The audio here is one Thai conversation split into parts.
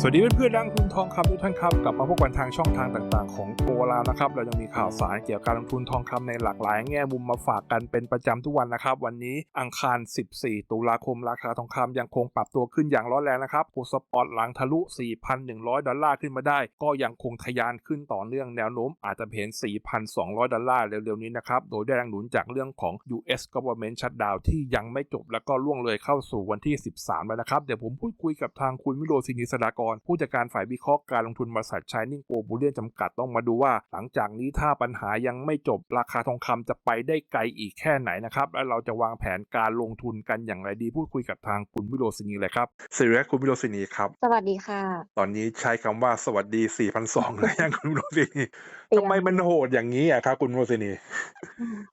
สวัสดีเพื่อนๆนักลงทุนทองคำทุกท่านครับกลับมาพบกันทางช่องทางต่างๆ ของโกลาวนะครับ เรายังมีข่าวสารเกี่ยวกับการลงทุนทองคำในหลากหลายแง่มุมมาฝากกันเป็นประจำทุกวันนะครับ วันนี้อังคาร 14 ตุลาคมราคาทองคำยังคงปรับตัวขึ้นอย่างร้อนแรงนะครับโพสปอร์ตหลังทะลุ 4,100 ดอลลาร์ขึ้นมาได้ ก็ยังคงทะยานขึ้นต่อเนื่องแนวโน้มอาจจะเห็น 4,200 ดอลลาร์เร็วๆนี้นะครับโดยได้แรงหนุนจากเรื่องของ US government shutdown ที่ยังไม่จบแล้วก็ล่วงเลยเข้าสู่วันที่ 13 แล้วนะครับเดี๋ยวผมพูดคุยกับทางคุณวิโรจน์ศินิสดากร ผู้จัดการฝ่ายวิเคราะห์การลงทุนบริษัทชายนิ่งโกบูเลียนจำกัดต้องมาดูว่า หลังจากนี้ถ้าปัญหายังไม่จบราคาทองคำจะไปได้ไกลอีกแค่ไหนนะครับ และเราจะวางแผนการลงทุนกันอย่างไรดีพูดคุยกับทางคุณวิโรจน์ศินีเลยครับสวัสดีครับคุณวิโรจน์ศินีครับ สวัสดีค่ะ ตอนนี้ใช้คำว่าสวัสดี4,200เลยยังคุณวิโรจน์ศินีเตรียมทำไมมันโหดอย่างนี้อะครับคุณวิโรจน์ศินี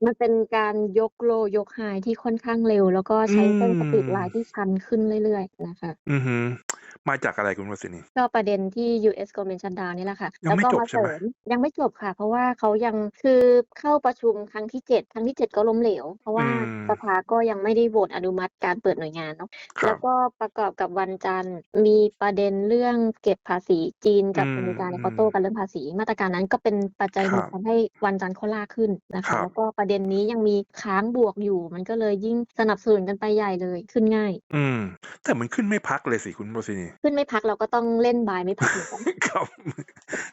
มันเป็นการยกโลยกไฮที่ค่อนข้างเร็ว แล้วก็ใช้เส้นอืมสปีดไลน์ที่ชันขึ้นเรื่อยๆนะคะ อือฮึ มาจากอะไรคุณวิโรจน์ศินี ก็ประเด็นที่ US government shutdown นี่แหละค่ะ ยังไม่แล้วก็จบมาใช่ไหมเสริมยังไม่จบค่ะ เพราะว่าเขายังคือเข้าประชุมครั้งที่เจ็ดครั้งที่เจ็ดก็ล้มเหลว เพราะว่าอืมสภาก็ยังไม่ได้โหวตอนุมัติการเปิดหน่วยงานเนาะครัแล้บ วก็ประกอบกับวันจันทร์มีประเด็นเรื่องเก็บภาษีจีนกับอืมอเมริกาเนี่ยเขาโต้กันเรื่องภาษี มาตรการนั้นก็เป็นปัจจัยหนึ่คงรับทำให้วันจันทร์เขาลากขึ้นนะครัคะ บ แล้วก็ประเด็นนี้ยังมีค้างบวกอยู่ มันก็เลยยิ่งสนับสนุนกันไปใหญ่เลยขึ้นง่าย อืม แต่มันขึ้นไม่พักเลยสิคุณโรซินีขึ้นไม่พักเราก็ต้องเล่นบายไม่พักเหมือนกันครับ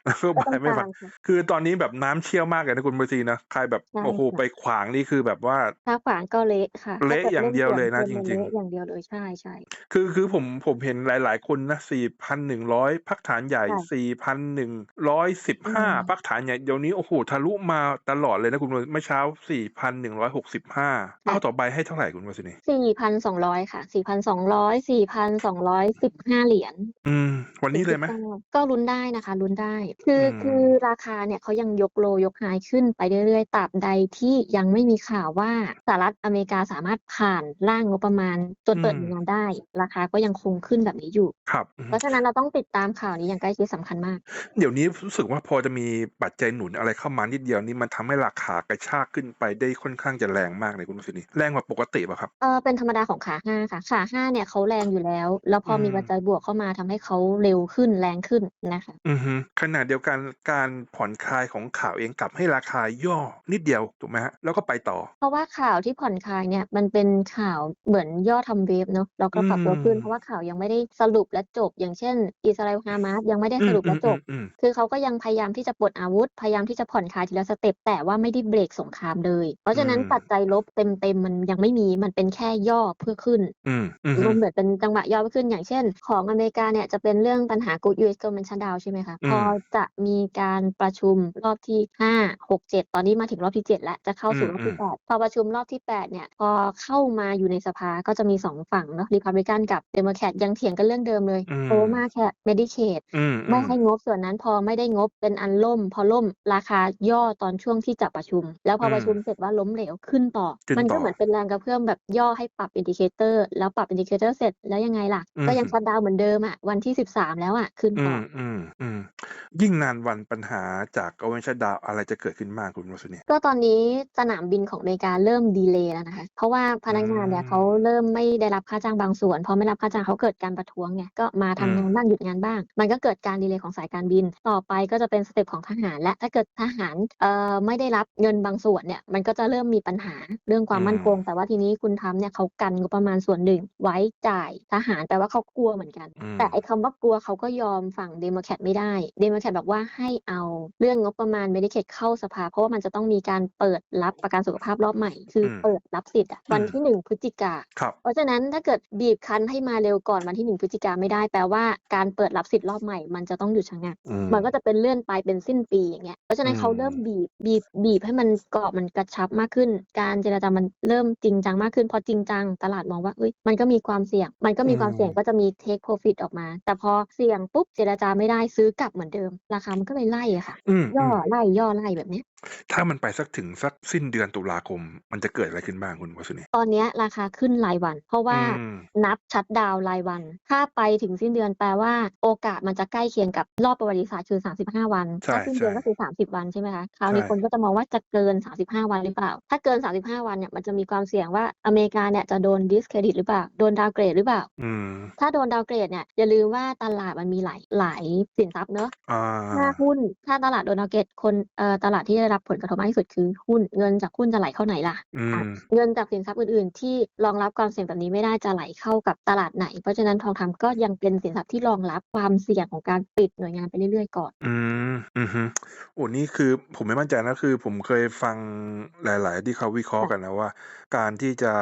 แล้วก็ก็บาต้อยงไม่ตาพักมค่ะคือตอนนี้แบบน้ำเชี่ยวมากเลยนะคุณโรซินีนะใครแบบใช่โอ้โหค่ะไปขวางนี่คือแบบว่าถ้าขวางก็เละค่ะ เละถ้กิอย่างเดียวเลยนะสวจริงๆเละอย่างเดียวเลยใช่ใช่คือคือผมผมเห็นหลาย ๆ คนนะสี่พันหนึ่งร้อยพักฐานใหญ่ค่ะสี่พันหนึ่งร้อยสิบห้าอืมพักฐานใหญ่เดี๋ยวนี้โอ้โหทะลุมาตลอดเลยนะคุณโรเมื่อเช้าสี่พันหนึ่งร้อยหกสิบห้าเอาต่อไปให้เท่าไหร่คุณโรซินีสี่พันสองร้อยค่ะสี่พันสองร้อยสี่พันสองร้อยสิบห้าเหรียญอืม วันนี้เลยไหม49ก็ลุ้นได้นะคะลุ้นได้ คืออมคือราคาเนี่ยเขายังยกโลยกไฮขึ้นไปเรื่อยๆตราบใดที่ยังไม่มีข่าวว่าสหรัฐอเมริกาสามารถผ่านร่างงบประมาณจนเปิดหน่วยงานได้ ราคาก็ยังคงขึ้นแบบนี้อยู่ครับอืมเพราะฉะนั้นเราต้องติดตามข่าวนี้อย่างใกล้ชิดสำคัญมาก เดี๋ยวนี้รู้สึกว่าพอจะมีปัจจัยหนุนอะไรเข้ามานิดเดียวนี่มันทำให้ราคากระชากขึ้นไปได้ค่อนข้างจะแรงมากเลยคุณโรซินีแรงกว่าปกติป่ะครับเออเป็นธรรมดาของขาห้าค่ะขาห้าเนี่ยเขาแรงอยู่แล้ว แล้วพออมมีปัจจัยบวกเข้ามาทำให้เขาเร็วขึ้นแรงขึ้นนะคะอือฮึขณะเดียวกันการผ่อนคลายของข่าวเองกลับให้ราคาย่อนิดเดียวถูกไหมฮะแล้วก็ไปต่อ เพราะว่าข่าวที่ผ่อนคลายเนี่ยมันเป็นข่าวเหมือนย่อทำเวฟเนาะแล้วก็ปรับตัวขึ้นอืมเพราะว่าข่าวยังไม่ได้สรุปและจบ อย่างเช่น อิสราเอลฮามาสยังไม่ได้สรุปและจบอืมอืมคือเขาก็ยังพยายามที่จะปลดอาวุธ พยายามที่จะผ่อนคลายทีละสเต็ปแต่ว่าไม่ได้เบรกสงครามเลย เพราะฉะนั้นอืมปัจจัยลบเต็มๆมันยังไม่มีมันเป็นแค่ย่อเพื่อขึ้นอืมอืมรวมเหมือนเป็นจังหวะย่อขึ้นอย่างเช่น ของอเมริกาเนี่ยจะเป็นเรื่องปัญหา Good US Government Shutdown ใช่ไหมคะอืมพอจะมีการประชุมรอบที่ 5 6 7 ตอนนี้มาถึงรอบที่ 7 แล้วจะเข้าสู่อืมรอบที่อืม8พอประชุมรอบที่ 8 เนี่ย พอเข้ามาอยู่ในสภาก็จะมี 2 ฝั่งเนาะ Republican กับ Democrat ยังเถียงกันเรื่องเดิมเลยอืมโอมาแค่ Medicaid อืมไม่ให้งบส่วนนั้นพอไม่ได้งบเป็นอันล่ม พอล่มราคาย่อตอนช่วงที่จะประชุม แล้วพอประชุมเสร็จว่าล้มเหลวขึ้นต่อขึ้นมันต่ก็อเหมือนเป็นแรงกระเพื่อมแบบย่อให้ปรับอินดิเคเตอร์แล้วปรับอินดิเคเตอร์เสร็จแล้วยังไงล่ะอืมก็ยังชัดดาวน์เหมือนเดิมอะวันที่13แล้วอะขึ้นอืต่อมอืม อืม ยิ่งนานวันปัญหาจากกเวนชดาวอะไรจะเกิดขึ้นมากคุณโรสนีก็ตอนนี้สนามบินของอเมริกาเริ่มดีเลย์แล้วนะคะ เพราะว่าพนักงานเนี่ยอืมเขาเริ่มไม่ได้รับค่าจ้างบางส่วน พอไม่รับค่าจ้างเขาเกิดการประท้วงไง ก็มาทำงานบ้าง หยุดงานบ้าง มันก็เกิดการดีเลย์ของสายการบิน ต่อไปก็จะเป็นสเต็ปของทหารและถ้าเกิดทหาร เอ่อ ไม่ได้รับเงินบางส่วนเนี่ย มันก็จะเริ่มมีปัญหาเรื่องความมั่นคงแต่ว่าทีนี้คุณทำเนี่ยเขากันงบประมาณส่วนหนึ่งไว้จ่ายทหาร แปลว่าเขากลัวเหมือนกันอืมแต่ไอ้คำว่ากลัวเขาก็ยอมฝั่งเดโมแครตไม่ได้ เดโมแครตบอกว่าให้เอาเรื่องงบประมาณ Medicaid เข้าสภา เพราะว่ามันจะต้องมีการเปิดรับประกันสุขภาพรอบใหม่ คืออมเปิดรับสิทธิ์อะวันที่หนึ่งพฤศจิกาครับเพราะฉะนั้นถ้าเกิดบีบคั้นให้มาเร็วก่อนวันที่หนึ่งพฤศจิกาไม่ได้แปลว่าการเปิดรับสิทธิ์รอบใหม่ มันจะต้องหยุดชะงักอืมมันก็จะเป็นเลื่อนไปเป็นสิ้นปีอย่างเงี้ย เพราะฉะนั้นอืมเขาเริ่มบีบบีบบีบให้มันกรอบมันกระชับมากขึ้น การเจรจามันเริ่มจริงจังมากขึ้นพอจริงจังตลาดมองว่าเอ้ยมันก็มีความเสี่ยง มันก็มีความเสี่ยงก็จะมี take profit ออกมา แต่พอเสี่ยงปุ๊บเจรจาไม่ได้ซื้อกลับเหมือนเดิม ราคามันก็เลยไล่อะค่ะอืมย่อไล่ย่อไล่แบบเนี้ยถ้ามันไปสักถึงสักสิ้นเดือนตุลาคม มันจะเกิดอะไรขึ้นบ้างคุณวสุนี ตอนเนี้ยราคาขึ้นรายวัน เพราะว่าอืม นับชัดดาวน์รายวัน ถ้าไปถึงสิ้นเดือนแปลว่าโอกาสมันจะใกล้เคียงกับรอบประวัติศาสตร์คือ 35 วันใช่ถ้าสิ้นเดือนใช่ก็คือ 30 วันใช่ไหมคะคราวนี้ใช่ คนก็จะมองว่าจะเกิน 35 วันหรือเปล่า ถ้าเกิน 35 วันเนี่ยมันจะมีความเสี่ยงว่าอเมริกาเนี่ยจะโดนดิสเครดิตหรือเปล่าโดนดาวเกรดหรือเปล่า อืม ถ้าโดนดาวเกรดเนี่ยอย่าลืมว่าตลาดมันมีหลายหลายสินทรัพย์เนอะ อ่า ถ้าหุ้นถ้าตลาดโดนดาวเกรดคนเอ่อตลาดที่ได้รับผลกระทบมากที่สุดคือหุ้นเงินจากหุ้นจะไหลเข้าไหนล่ะอือะมเงินจากสินทรัพย์อื่น ๆ ที่รองรับความเสี่ยงแบบนี้ไม่ได้จะไหลเข้ากับตลาดไหน เพราะฉะนั้นทองคำก็ยังเป็นสินทรัพย์ที่รองรับความเสี่ยงของการปิดหน่วยงานไปเรื่อย ๆ ก่อน อืมอือฮึโอ้นี่คือผมไม่มั่นใจนะคือ ผมเคยฟังหลาย ๆ ที่เขาวิเคราะห์กันนะว่า การที่จะ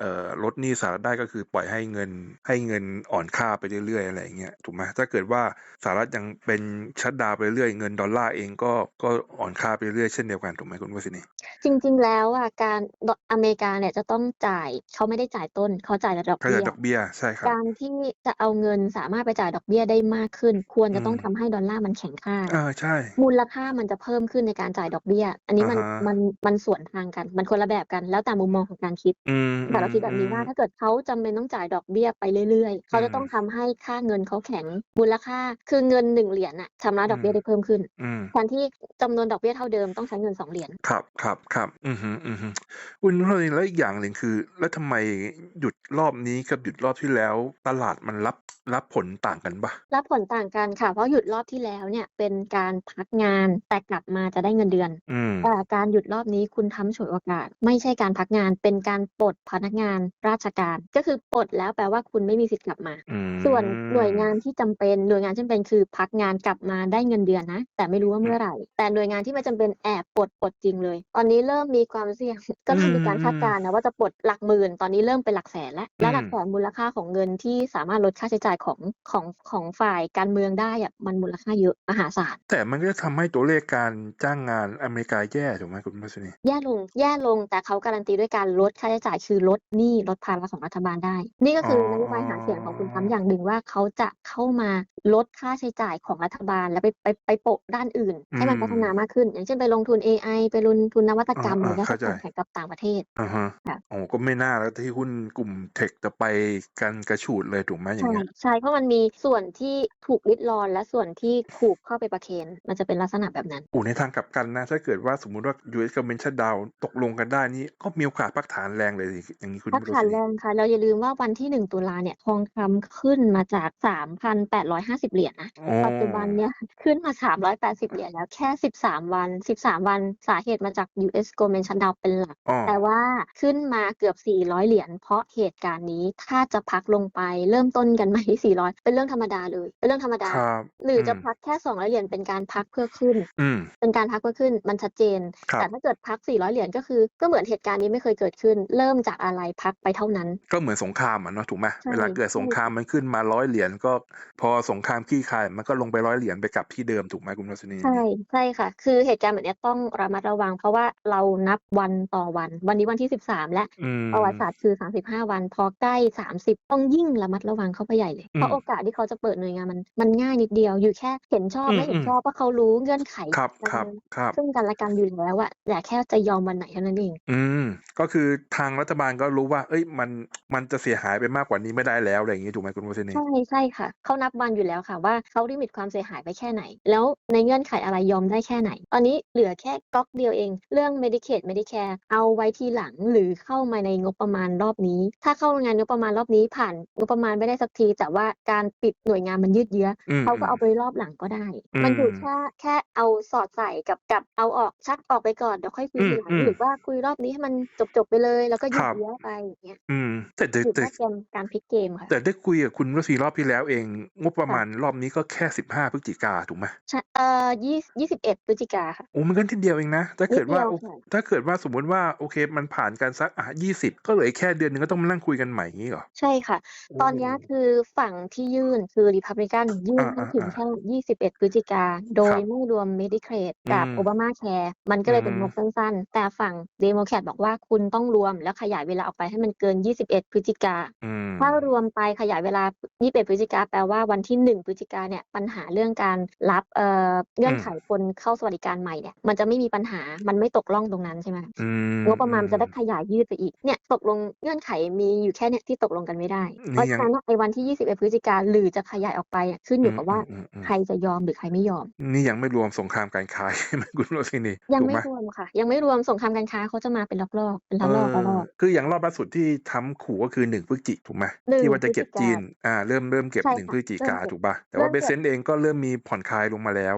เอ่อลดหนี้สหรัฐได้ก็คือปล่อยให้เงินให้เงินอ่อนค่าไปเรื่อย ๆ อะไรอย่างเงี้ยถูกไหมถ้าเกิดว่าสหรัฐยังเป็นชัดดาวน์ไปเรื่อยเงินดอลลาร์เองก็ก็อ่อนค่าไปเรื่อยเช่นเดียวกันถูกไหมคุณวสินีจริง ๆ แล้วอะการอเมริกาเนี่ยจะต้องจ่ายเขาไม่ได้จ่ายต้นเขาจ่ายแต่ดอกค่าเบี้จ่ายยดอกเบี้ยใช่ครับการที่จะเอาเงินสามารถไปจ่ายดอกเบี้ยได้มากขึ้น ควรจะต้องอืมทำให้ดอลลาร์มันแข็งค่าอ่าใช่ มูลค่ามันจะเพิ่มขึ้นในการจ่ายดอกเบี้ย อันนี้มันอ่าฮะมันมันสวนทางกันมันคนละแบบกันแล้วแต่มุมมองของการคิดอืมแต่เราคิดแบบนี้ว่าอืมถ้าเกิดเขาจำเป็นต้องจ่ายดอกเบี้ยไปเรื่อยๆ เขาจะอืมต้องทำให้ค่าเงินเขาแข็งมูลค่าคือเงินหนึ่งเหรียญน่ะชำระดอกเบี้ยอืมได้เพิ่มขึ้นอืมแทนที่จำนวนดอกเบี้ยเท่าเดิมต้องใช้เงินสองเหรียญครับครับครับอือฮึอือฮึคุณนรณีแล้วอีกอย่างหนึ่งคือ แล้วทำไมหยุดรอบนี้กับหยุดรอบที่แล้ว ตลาดมันรับรับผลต่างกันปะรับผลต่างกันค่ะเพราะหยุดรอบที่แล้วเนี่ยเป็นการพักงานแต่กลับมาจะได้เงินเดือนอืมแต่การหยุดรอบนี้คุณทำฉวยโอกาส ไม่ใช่การพักงานเป็นการปลดพนักงานราชการ ก็คือปลดแล้วแปลว่าคุณไม่มีสิทธิ์กลับมาอืมส่วนหน่วยงานที่จำเป็นหน่วยงานที่จำเป็นคือพักงานกลับมาได้เงินเดือนนะ แต่ไม่รู้ว่าเมื่อไหร่ แต่หน่วยงานที่ไม่จำเป็นแอบปลดปลดจริงเลย ตอนนี้เริ่มมีความเสี่ยง ก็เริ่มมีการคาดการณ์นะว่าจะปลดหลักหมื่น ตอนนี้เริ่มเป็นหลักแสนแล้ว และหลักแสนมูลค่าของเงินที่สามารถลดค่าใช้จ่ายของของของฝ่ายการเมืองได้อะมันมูลค่าเยอะมหาศาล แต่มันก็จะทำให้ตัวเลขการจ้างงานอเมริกาแย่ถูกไหมคุณพัชนีแย่ลงแย่ลงแต่เขาการันตีด้วยการลดค่าใช้จ่ายคือลดหนี้ลดภาระของรัฐบาลได้ นี่ก็คืออนโยบายหาเสียงของคุณทรัมป์อย่างหนึ่งว่าเขาจะเข้ามาลดค่าใช้จ่ายของรัฐบาล แล้วไปไปไปโปะด้านอื่น ให้มันพัฒนามากขึ้น อย่างเช่นไปลงทุน AI ไปลงทุนนวัตกรรมอะไรอ่าเงี้ยเข้าใจ แข่งกับต่างประเทศ อ่าฮะค่ะ โอ้ก็ไม่น่าแล้วที่หุ้นกลุ่มเทคจะไปกันกระฉูดเลยถูกไหมอย่างใช่เงี้ย ใช่เพราะมันมีส่วนที่ถูกลิดรอนและส่วนที่ถูกเข้าไปประเคนมันจะเป็นลักษณะแบบนั้น อูในทางกลับกันนะ ถ้าเกิดว่าสมมุติว่า US government shutdown ตกลงกันได้นี่ก็มีโอกาสพักฐานแรงเลยสิอย่างนี้คุณพักวิโรฐานจน์แรงค่ะ เราอย่าลืมว่าวันที่หนึ่งตุลาเนี่ยทองคำขึ้นมาจาก3,850เหรียญนะ อ๋อปัจจุบันเนี่ยขึ้นมา380เหรียญแล้วแค่13วัน13วันสาเหตุมาจาก US Government Shutdown เป็นหลักอ๋อแต่ว่าขึ้นมาเกือบ 400 เหรียญเพราะเหตุการณ์นี้ถ้าจะพักลงไปเริ่มต้นกันใหม่ที่400 เป็นเรื่องธรรมดาเลย เป็นเรื่องธรรมดา ครับ หรือจะมพักแค่ 200 เหรียญเป็นการพักเพื่อขึ้น อืม เป็นการพักเพื่อขึ้นมันชัดเจน ครับ แต่ถ้าเกิดพัก 400 เหรียญก็คือก็เหมือนเหตุการณ์นี้ไม่เคยเกิดขึ้น เริ่มจากอะไรพักไปเท่านั้น ก็เหมือนสงครามอะเนาะถูกไหมใช่ เวลาเกิดสงครามมันขึ้นมาร้อยเหรียญก็ พอสงครามคลี่คลายมันก็ลงไปร้อยเหรียญไปกลับที่เดิมถูกไหมคุณพัชนี ใช่ใช่ค่ะ คือเหตุการณ์แบบนี้ต้องระมัดระวัง เพราะว่าเรานับวันต่อวัน วันนี้วันที่ 13 และอืมประวัติศาสตร์คือ 35 วัน พอใกล้ 30 ต้องยิ่งระมัดระวังเข้าไปใหญ่เลยอืมเพราะโอกาสที่เขาจะเปิดหน่วยงานมันมันง่ายนิดเดียวอยู่แค่เห็นชอบอืมไม่เห็นอืมชอบเพราะเขารู้เงื่อนไขครับครับครับซึ่งกันและกันอยู่แล้วอะแต่แค่จะยอมวันไหนเท่านั้นเอง อืมก็คือทางรัฐบาลก็รู้ว่า เอ้ยมันมันจะเสียหายไปมากกว่านี้ไม่ได้แล้วอะไรอย่างนี้ถูกไหมคุณวัชนีใช่ใช่ค่ะเขานับวันอยู่แล้วค่ะว่าเขาลิมิตความเสียหายไปแค่ไหน แล้วในเงื่อนไขอะไรยอมได้แค่ไหน ตอนนี้เหลือแค่ก๊อกเดียวเอง เรื่อง Medicaid Medicare เอาไว้ทีหลังหรือเข้ามาในงบประมาณรอบนี้ ถ้าเข้างานงบประมาณรอบนี้ผ่านงบประมาณไม่ได้สักที แต่ว่าการปิดหน่วยงานมันยืดเยื้ออืมเขาก็เอาไปรอบหลังก็ได้อืมมันอยู่แค่แค่เอาสอดใส่กับกับเอาออกชักออกไปก่อนเดี๋ยวค่อยคุยอืมทีหลังอืมหรือว่าคุยรอบนี้ให้มันจบๆไปเลย แล้วก็ยืคดรับเยื้อไปอย่างเงี้ยอืมแต่แต่อยู่แต่แค่เกมการพลิกเกมค่ะแต่ได้คุยกับคุณวัชรีรอบที่แล้วเอง งบประมาณรอบนี้ก็แค่สิบห้าพฤศจิกาถูกไหมใช่เอ่อยี่ยี่สิบเอ็ดพฤศจิกาค่ะโอ้มันก็ทีเดียวเองนะ ถ้าเกิดว่า นิดเดียวค่ะ ถ้าเกิดว่าสมมติว่า โอเค มันผ่านกันสัก อะยี่สิบก็เหลืออีกแค่เดือนหนึงก็ต้องมานั่งคุยกันใหม่อย่างนี้เหรอ ใช่ค่ะตอนเนี้ยคือฝั่งที่ยื่น คือริพับลิกันยื่นอ่าให้อ่าถึงอ่าแค่ยี่สิบเอ็ดพฤศจิกา โดยครับ ไม่รวม Medicaid กับอืมโอบามาแคร์มันก็เลยเป็นอืมงบสั้น ๆ แต่ฝั่งเดโมแครตบอกว่าคุณต้องรวมแล้วขยายเวลาออกไปให้มันเกิน 21 พฤศจิกา อืม ถ้ารวมไปขยายเวลา 21 พฤศจิกาแปลว่าวันที่ 1 พฤศจิกาเนี่ย ปัญหาเรื่องการรับ เอ่อ เงื่อนไขคนเข้าสวัสดิการใหม่เนี่ยมันจะไม่มีปัญหา มันไม่ตกล่องตรงนั้นใช่ไหมคะอืมงบประมาณมันจะได้ขยายยืดไปอีก เนี่ยตกลงเงื่อนไขมีอยู่แค่เนี่ยที่ตกลงกันไม่ได้นี่เพราะยัฉะงนั้นไอ้วันที่ 21 พฤศจิกาหรือจะขยายออกไปอะขึ้นอยู่กับว่าอืมอืมใครจะยอมหรือใครไม่ยอม นี่ยังไม่รวมสงครามการค้าใช่ไหมคุณโรซินียังถูกไม่ไหมรวมค่ะ ยังไม่รวมสงครามการค้าเขาจะมาเป็นรอบๆเป็นละเอลอกละลออกคืออย่างรอบล่าสุดที่ทำขู่ก็คือหนึ่งพฤศจิถูกไหมหนึ่งที่ว่าจะเก็บพฤศจิกาจีนอ่าเริ่มเริ่มเก็บใช่หนึ่งค่ะพฤศจิเริ่มกาเก็บถูกป่ะแต่ว่าเริ่เบมสเก็เซบนต์เองก็เริ่มมีผ่อนคลายลงมาแล้ว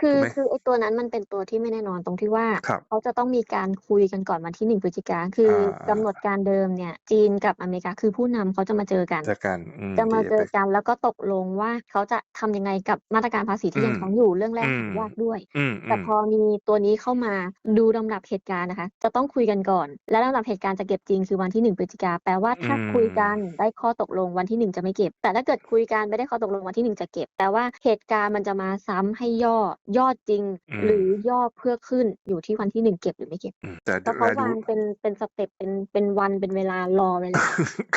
คืถูอกไหมคือไอ้ตัวนั้นมันเป็นตัวที่ไม่แน่นอนตรงที่ว่าครับเขาจะต้องมีการคุยกันก่อนวันที่หนึ่งพฤศจิกาคืออ่ากำหนดการเดิมเนี่ย จีนกับอเมริกาคือผู้นำเขาจะมาเจอกันจากกันอืมจะมาที่เจไปอกันแล้วก็ตกลงว่าเขาจะทำยังไงกับมาตรการภาษีที่อืยังมค้างอยู่เรื่องแรกอืหามยากด้วยอืมแต่อืมพอมีตัวนี้เข้ามาดูลำดับเหตุการณ์นะคะ จะต้องคุยกันก่อน และลำดับเหตุการณ์จะเก็บจริงคือวันที่หนึ่งพฤศจิกาแปลว่าอืถ้าคุยกันมได้ข้อตกลงวันที่หนึ่งจะไม่เก็บ แต่ถ้าเกิดคุยกันไม่ได้ข้อตกลงวันที่หนึ่งจะเก็บ แต่ว่าเหตุการณ์มันจะมาซ้ำให้ย่อยอดจริงอืหรืมอย่อเพื่อขึ้นอยู่ที่วันที่หนึ่งเก็บหรือไม่เก็บอืมแต่เพราะเขาแต่ดูวางเป็นเป็นสเต็ปเป็นเป็นวันเป็นเวลารอไว้เลย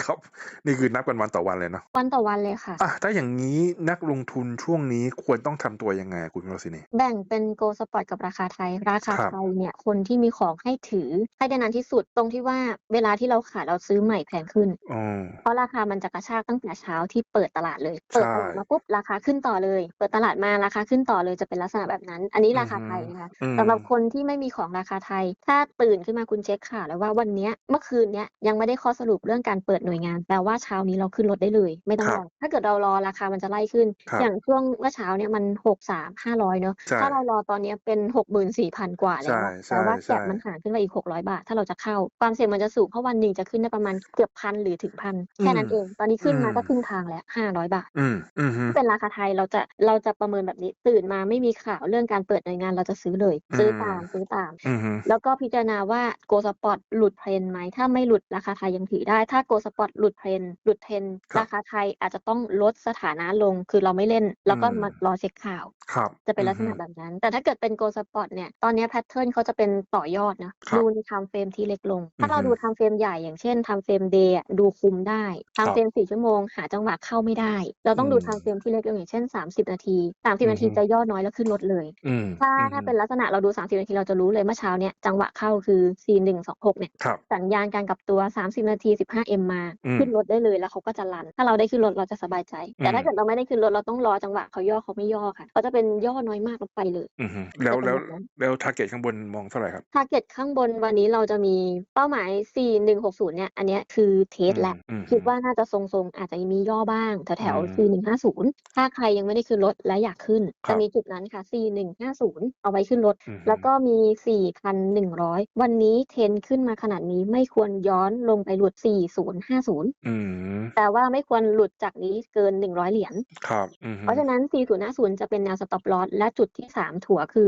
ครับ นี่คือนับกันวันต่อวันเลยเนาะวันต่อวันเลยค่ะอะถ้าอย่างนี้นักลงทุนช่วงนี้ควรต้องทำตัวยังไงคุณโรซินีแบ่งเป็นโกลสปอร์ตกับราคาไทย ราคาครับไทยเนี่ยคนที่มีของให้ถือให้ได้นานที่สุดตรงที่ว่าเวลาที่เราขายเราซื้อใหม่แพงขึ้นอ๋อเพราะราคามันจะกระชากตั้งแต่เช้าที่เปิดตลาดเลยเปิดใช่ตลาดมาปุ๊บราคาขึ้นต่อเลย เปิดตลาดมาราคาขึ้นต่อเลยจะเป็นลักษณะแบบนั้น อันนี้อืรามคาไทยนะคะอืมสำหรับคนที่ไม่มีของราคาไทย ถ้าตื่นขึ้นมาคุณเช็คข่าวแล้วว่าวันเนี้ยเมื่อคืนเนี้ยยังไม่ได้ข้อสรุปเรื่องการเปิดหน่วยงานแปลว่าเช้านี้เราขึ้นรถได้เลย ไม่ต้องครัรบอถ้าเกิดเรารอราคามันจะไล่ขึ้นครับอย่างช่วงเมื่อเช้าเนี่ยมันหกสามห้าร้อยเนอะใช่ถ้าเรารอตอนเนี้ยเป็นหกหมื่นสี่พันกว่าแล้วใช่อะใช่แปลว่าแก็บใช่มันห่างขึ้นมาอีกหกร้อยบาท ถ้าเราจะเข้าความเสี่ยงมันจะสูงเพราะวันหนึ่งจะขึ้นได้ประมาณเกือบพันหรือถึงพันแค่นั้นเองตอนนี้ขึ้นมาก็ครึ่งทางแล้วห้าร้อยบาทอืมอืมฮึถ้าเป็นราคาไทยเราจะเราจะประเมินแบบนี้ตื่นมาไม่มีข่าวเรื่องการเปิดหน่วยงานเราจะซื้อเลย ซื้อตามซื้อตามอืมฮึแล้วก็พิจารณาว่าโกลสปอร์ตหลุดเทรนด์ไหม ถ้าไม่หลุดราคาไทยยังถือได้ ถ้าโกลสปอร์ตหลุดเทรนด์หลุดเทรนด์ราคาไทยอาจจะต้องลดสถานะลง คือเราไม่เล่น แล้วก็มารอเช็คข่าวครับ จะเป็นลักษณะอืมฮึแบบนั้น แต่ถ้าเกิดเป็นโกลสปอร์ตเนี่ย ตอนนี้แพทเทิร์นเขาจะเป็นต่อยอดนะ ครับดูในไทม์เฟรมที่เล็กลง ถ้าเราอือฮึ ดูไทม์เฟรมใหญ่อย่างเช่นไทม์เฟรมเดย์ดูคุมได้ไทครัม์บเฟรมสี่ชั่วโมง หาจังหวะเข้าไม่ได้ เราต้องดูอืมไทม์เฟรมที่เล็กลงอย่างเช่น 30 นาที30นาทีอือฮึจะย่อน้อยแล้วขึ้นรถเลย อืมถ้าอืมถ้าฮึเป็นลักษณะเราดู 30 นาทีเราจะรู้เลยเมื่อเช้าเนี่ยจังหวะเข้าคือ4126เนี่ยครับ สัญญาณการกลับตัว 30 นาที 15M มา อืม ขึ้นรถได้เลยแล้วเขาก็จะรัน ถ้าเราได้ขึ้นรถเราจะสบายใจแต่อืมถ้าเกิดเราไม่ได้ขึ้นรถเราต้องรอจังหวะเขาย่อเขาไม่ย่อค่ะเขาจะเป็นย่อน้อยมากแล้วไปเลยอืมฮึแล้วจะเป็นแล้วแบบนั้นแล้วทาร์เก็ตข้างบนมองเท่าไหร่ครับ ทาร์เก็ตข้างบนวันนี้เราจะมีเป้าหมาย 4160 เนี่ย อันเนี้ยคือเทสแล้ว อืมคิดว่าน่าจะทรงๆ อาจจะมีย่อบ้างแถวอืมๆ 4150 ถ้าใครยังไม่ได้ขึ้นรถและอยากขึ้น ครัจะบ มีจุดนั้นค่ะ 4150 เอาไว้ขึ้นรถ อืมฮึแล้วก็มี 4,100 วันนี้เทรนขึ้นมาขนาดนี้ไม่ควรย้อนลงไปหลุด 4050 อืมแต่ว่าไม่ควรหลุดจากนี้เกิน 100 เหรียญ ครับอืมฮึเพราะฉะนั้น 4050 จะเป็นแนว stop loss และจุดที่ 3 ถั่วคือ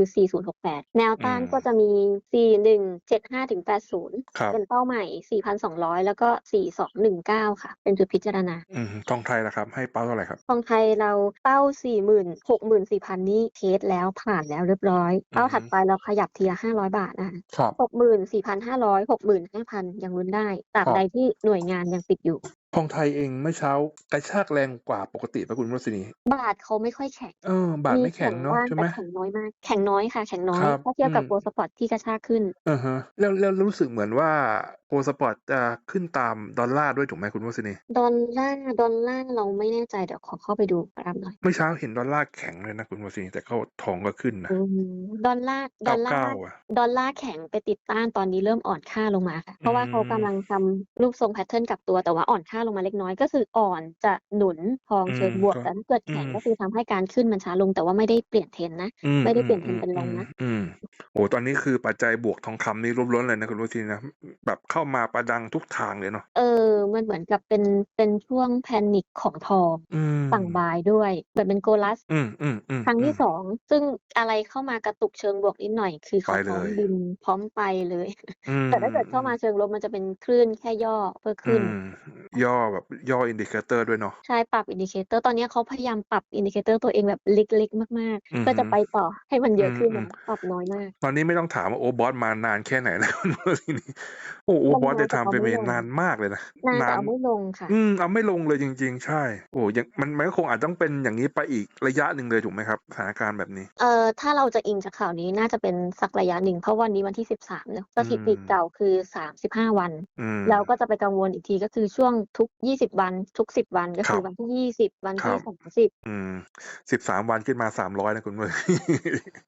4068 แนวต้านอืมก็จะมี 4175ถึง80ครับเป็นเป้าหมาย4,200 แล้วก็ 4219 ค่ะ เป็นจุดพิจารณาอืมฮึทองไทยล่ะครับ ให้เป้าเท่าไหร่ครับทองไทยเราเป้า 40,000 64,000 นี่เทสแล้วผ่านแล้วเรียบร้อย เป้าอือฮึถัดไปเราขยับทีละ 500 บาทนะคะครับ64,500 65,000 ยังลุ้นได้ตราบครับใดที่หน่วยงานยังปิดอยู่ ทองไทยเองเมื่อเช้ากระชากแรงกว่าปกติป่ะคุณรสนีบาทเขาไม่ค่อยแข็งเออบาทไม่แข็งเนาะบ้างใช่ไหมแต่แข็งน้อยมากแข็งน้อยค่ะแข็งน้อยครับถ้าเทียบกับอืมโกลสปอร์ตที่กระชากขึ้นอ่าฮะแล้วแล้วรู้สึกเหมือนว่าโกลสปอร์ตจะขึ้นตามดอลลาร์ด้วยถูกไหมคุณวสินีดอลลาร์ดอลลาร์เราไม่แน่ใจเดี๋ยวขอเข้าไปดูกราฟหน่อยเมื่อเช้าเห็นดอลลาร์แข็งเลยนะคุณวสินีแต่เขาทองก็ขึ้นนะอืมดอลลาร์ดเก้าอลลาเก้าร์อะดอลลาร์แข็งไปติดต้านตอนนี้เริ่มอ่อนค่าลงมาค่ะเพราะว่าอืมเขากำลังทำรูปทรงแพทเทิร์นกลับตัวแต่ว่าอ่อนค่าลงมาเล็กน้อยก็คืออ่อนจะหนุนทองเชิงบวกแต่ถ้าเกิดแข็งก็คือทำให้การขึ้นมันช้าลง แต่ว่าไม่ได้เปลี่ยนเทรนด์นะอืไม่ได้เปลี่ยนอืมเป็นลงนะอืมโอ้ตอนนี้คือปัจจัยบวกทองคำนี่ล้วนๆเลยนะคุณวสินีนะแบบเข้ามาประดังทุกทางเลยเนาะเออ มันเหมือนกับเป็นเป็นช่วงแพนิคของทองอืมฝั่งบายด้วยแบบเป็นโกลัสอืมอืมอืมครั้งที่อืมสองซึ่งอะไรเข้ามากระตุกเชิงบวกนิดหน่อย คือเขาไปพร้อมเลยบินพร้อมไปเลยอืมแต่ถ้าเกิดเข้ามาเชิงลบมันจะเป็นคลื่นแค่ย่อเพื่ออืขึ้นมย่อย่อแบบย่ออินดิเคเตอร์ด้วยเนาะ ใช่ปรับอินดิเคเตอร์ตอนนี้เขาพยายามปรับอินดิเคเตอร์ตัวเองแบบเล็กๆ มากอือฮึๆเพื่อจะไปต่อให้มันเยอะขึ้นอืมอะปรับน้อยมาก ตอนนี้ไม่ต้องถามว่าโอบอสมานานแค่ไหนแล้ว ทีนี้โอ้โอบอสได้ทำไปเมนนานมากเลยนะนานแต่เอาไม่ลงค่ะ อืมเอาไม่ลงเลยจริง ๆ ใช่ โอ้ยังมันมันก็คงอาจต้องเป็นอย่างนี้ไปอีกระยะหนึ่งเลยถูกไหมครับสถานการณ์แบบนี้ เอ่อถ้าเราจะอิงจากข่าวนี้น่าจะเป็นสักระยะหนึ่ง เพราะวันนี้วันที่ 13เนอะสถิติอืมเก่าคือ 35 วัน อืม แล้วก็จะไปกังวลอีกทีก็คือช่วงทุก20วัน ทุก10วันก็คือครับวันที่20วันที่ครับ30อืมสิบสามวันขึ้นมาสามร้อยนะคุณเมื่อ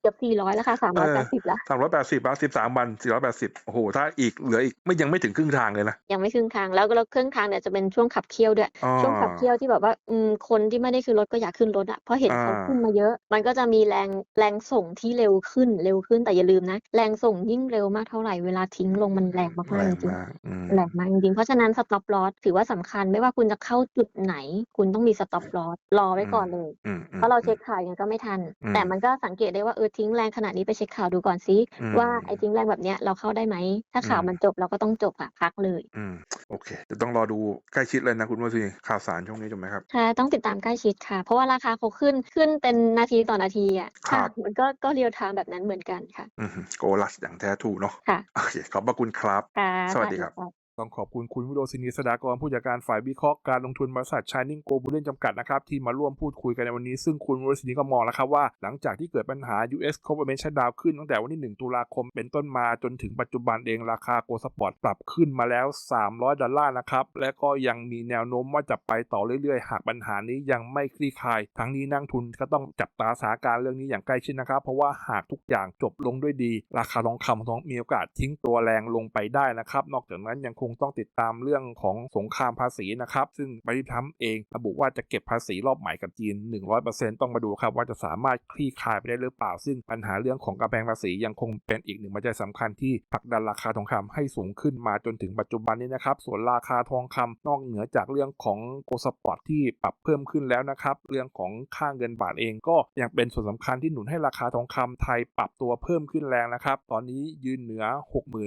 เกือบ400แล้วค่ะ380แล้วสามร้อยแปดสิบแล้วสิบสามวันสี่ร้อยแปดสิบโอ้โหถ้าอีกเหลืออีกไม่ยังไม่ถึงครึ่งทางเลยนะยังไม่ครึ่งทางแล้วก็แล้วครึ่งทางเนี่ยจะเป็นช่วงขับเคี่ยวด้วยอ๋อช่วงขับเคี่ยวที่แบบว่าอืมคนที่ไม่ได้ขึ้นรถก็อยากขึ้นรถอะเพราะเห็นเขาอ่าขึ้นมาเยอะ มันก็จะมีแรงแรงส่งที่เร็วขึ้นเร็วขึ้นแต่อย่าลืมนะ แรงส่งยิ่งเร็วมากเท่าไหร่เวลาทิ้งลงมันแรงมากแรๆจงริงมากอืมๆแรงมากจริงๆเพราะฉะนั้นสต็อปลอสถือว่าสำคัญไม่ว่าคุณจะเข้าจุดไหน คุณต้องมีสต็อปลอสรอไว้ก่อนเลยอืมอืมเพราะเราเช็คข่าวยังไงก็ไม่ทันอืมแต่มันก็สังเกตได้ว่าเออทิ้งแรงขนาดนี้ไปเช็คข่าวดูก่อนซิอืมว่าไอ้ทิ้งแรงแบบเนี้ยเราเข้าได้ไหม ถ้าข่าวอืมมันจบเราก็ต้องจบอะพักเลยอืมโอเคจะต้องรอดูใกล้ชิดเลยนะคุณเมื่อสิข่าวสารช่วงนี้ถูกไหมครับใช่ต้องติดตามใกล้ชิดค่ะ เพราะว่าราคาเขาขึ้นขึ้นเป็นนาทีต่อนาทีอะครับะมันก็ก็เรียลไทม์แบบนั้นเหมือนกันค่ะอืมโกลัสอย่างแท้ถูกเนาะค่ะโอเคขอบพระคุณครับค่ะสวัสดีครับค่ะ ต้องขอบคุณคุณวิโรศินีสดากรผู้จัดการฝ่ายวิเคราะห์การลงทุนบริษัท Shining Go Bullion จำกัดนะครับที่มาร่วมพูดคุยกันในวันนี้ ซึ่งคุณวิโรศินีก็มองแล้วครับว่า หลังจากที่เกิดปัญหา US Government Shutdown ขึ้นตั้งแต่วันที่ 1 ตุลาคมเป็นต้นมาจนถึงปัจจุบันเองราคาโกลสปอร์ตปรับขึ้นมาแล้ว 300 ดอลลาร์นะครับและก็ยังมีแนวโน้มว่าจะไปต่อเรื่อยๆ หากปัญหานี้ยังไม่คลี่คลาย ทั้งนี้นักทุนก็ต้องจับตาสถานการณ์เรื่องนี้อย่างใกล้ชิดนะครับ เพราะว่าหากทุกอย่างจบลงด้วยดี ราคาทองคำทองมีโอกาสทิ้งตัวแรงลงไปได้นะครับนอกจากนั้นยังคงต้องติดตามเรื่องของสงครามภาษีนะครับ ซึ่งบริทัมเองระบุว่าจะเก็บภาษีรอบใหม่กับจีน 100%ต้องมาดูครับว่าจะสามารถคลี่คลายไปได้หรือเปล่า ซึ่งปัญหาเรื่องของกำแพงภาษียังคงเป็นอีกหนึ่งปัจจัยสำคัญที่ผลักดันราคาทองคำให้สูงขึ้นมาจนถึงปัจจุบันนี้นะครับ ส่วนราคาทองคำนอกเหนือจากเรื่องของโกลสปอร์ตที่ปรับเพิ่มขึ้นแล้วนะครับ เรื่องของค่าเงินบาทเองก็ยังเป็นส่วนสำคัญที่หนุนให้ราคาทองคำไทยปรับตัวเพิ่มขึ้นแรงนะครับ ตอนนี้ยืนเหนือ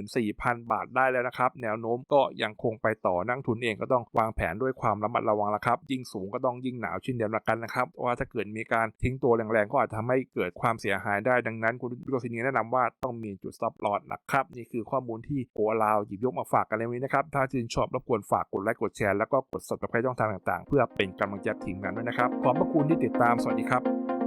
64,000 บาทได้แล้วนะครับ แนวโน้มก็ยังคงไปต่อนักทุนเองก็ต้องวางแผนด้วยความระมัดระวังละครับ ยิ่งสูงก็ต้องยิ่งหนาวเช่นเดียวกันนะครับว่าถ้าเกิดมีการทิ้งตัวแรงๆก็อาจทำให้เกิดความเสียหายได้ดังนั้นคุณวิโรจน์ศินีแนะนำว่าต้องมีจุด stop loss นะครับนี่คือข้อมูลที่โอลาวหยิบยกมาฝากกันในวันนี้นะครับถ้าชื่นชอบรบกวนฝากกดไลค์กดแชร์แล้วก็กด subscribe ช่องทางต่างๆ เพื่อเป็นกำลังใจให้ทีมงานด้วยนะครับขอบพระคุณที่ติดตามสวัสดีครับ